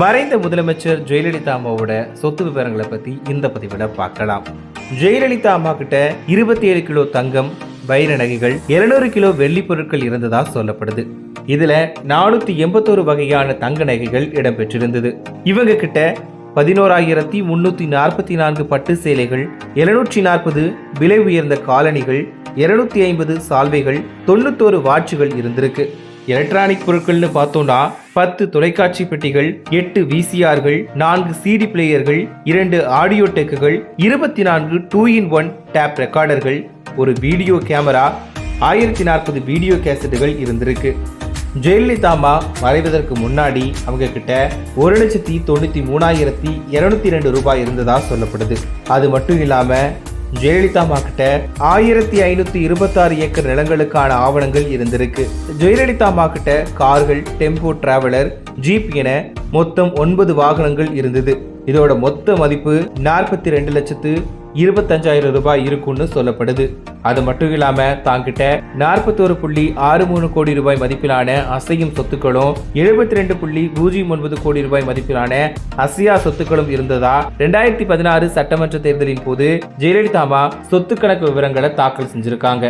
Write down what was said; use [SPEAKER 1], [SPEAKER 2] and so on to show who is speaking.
[SPEAKER 1] மறைந்த முதலமைச்சர் ஜெயலலிதா அம்மாவோட சொத்து விவரங்களை பத்தி இந்த பதிவில் பார்க்கலாம். ஜெயலலிதா அம்மா கிட்ட இருபத்தி ஏழு கிலோ தங்கம் வைர நகைகள் 700 கிலோ வெள்ளி பொருட்கள் இருந்ததா சொல்லப்படுது. இதுல நானூத்தி எண்பத்தோரு வகையான தங்க நகைகள் இடம்பெற்றிருந்தது. இவங்க கிட்ட பதினோராயிரத்தி முன்னூத்தி நாற்பத்தி நான்கு பட்டு சேலைகள் எழுநூற்றி நாற்பது விலை உயர்ந்த காலணிகள் இருநூத்தி ஐம்பது சால்வைகள் தொண்ணூத்தோரு வாட்சுகள் இருந்திருக்கு. எலக்ட்ரானிக் பொருட்கள்னு பார்த்தோம்னா பத்து தொலைக்காட்சி பெட்டிகள் எட்டு விசிஆர்கள் நான்கு சிடி பிளேயர்கள் இரண்டு ஆடியோ டெக்குகள் இருபத்தி நான்கு டூ இன் ஒன் டேப் ரெக்கார்டர்கள் ஒரு வீடியோ கேமரா ஆயிரத்தி நாற்பது வீடியோ கேசட்டுகள் இருந்திருக்கு. ஜெயலலிதாமா மறைவதற்கு முன்னாடி அவங்க கிட்ட ஒரு லட்சத்தி தொண்ணூத்தி மூணாயிரத்தி இருநூத்தி ரெண்டு ரூபாய் இருந்ததா சொல்லப்படுது. அது மட்டும் இல்லாம ஜெயலலிதா மாக்கிட்ட ஆயிரத்தி ஐநூத்தி இருபத்தாறு ஏக்கர் நிலங்களுக்கான ஆவணங்கள் இருந்திருக்கு. ஜெயலலிதா மாக்கிட்ட கார்கள் டெம்போ டிராவலர் ஜீப் என மொத்தம் ஒன்பது வாகனங்கள் இருந்தது. இதோட மொத்த மதிப்பு நாற்பத்தி ரெண்டு லட்சத்து இருபத்தஞ்சாயிரம் ரூபாய் இருக்கும்னு சொல்லப்படுது. அது மட்டும் இல்லாம தாங்கிட்ட நாற்பத்தோரு புள்ளி ஆறு மூணு கோடி ரூபாய் மதிப்பிலான அசையும் சொத்துக்களும் எழுபத்தி ரெண்டு புள்ளி பூஜ்ஜியம் ஒன்பது கோடி ரூபாய் மதிப்பிலான அசையா சொத்துக்களும் இருந்ததா ரெண்டாயிரத்தி பதினாறு சட்டமன்ற தேர்தலின் போது ஜெயலலிதாமா சொத்து கணக்கு விவரங்களை தாக்கல் செஞ்சிருக்காங்க.